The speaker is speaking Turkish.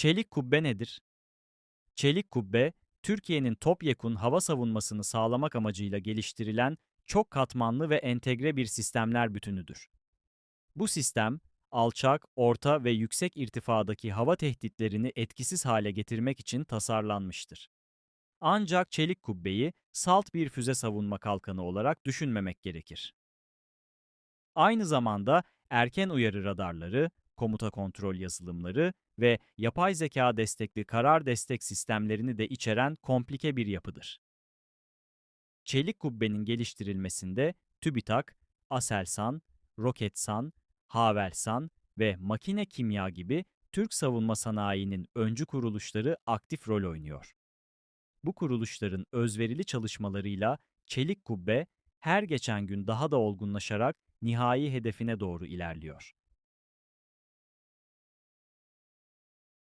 Çelik kubbe nedir? Çelik kubbe, Türkiye'nin topyekun hava savunmasını sağlamak amacıyla geliştirilen çok katmanlı ve entegre bir sistemler bütünüdür. Bu sistem, alçak, orta ve yüksek irtifadaki hava tehditlerini etkisiz hale getirmek için tasarlanmıştır. Ancak çelik kubbeyi salt bir füze savunma kalkanı olarak düşünmemek gerekir. Aynı zamanda erken uyarı radarları, komuta kontrol yazılımları ve yapay zeka destekli karar destek sistemlerini de içeren komplike bir yapıdır. Çelik kubbenin geliştirilmesinde TÜBİTAK, Aselsan, Roketsan, Havelsan ve Makine Kimya gibi Türk savunma sanayinin öncü kuruluşları aktif rol oynuyor. Bu kuruluşların özverili çalışmalarıyla Çelik Kubbe her geçen gün daha da olgunlaşarak nihai hedefine doğru ilerliyor.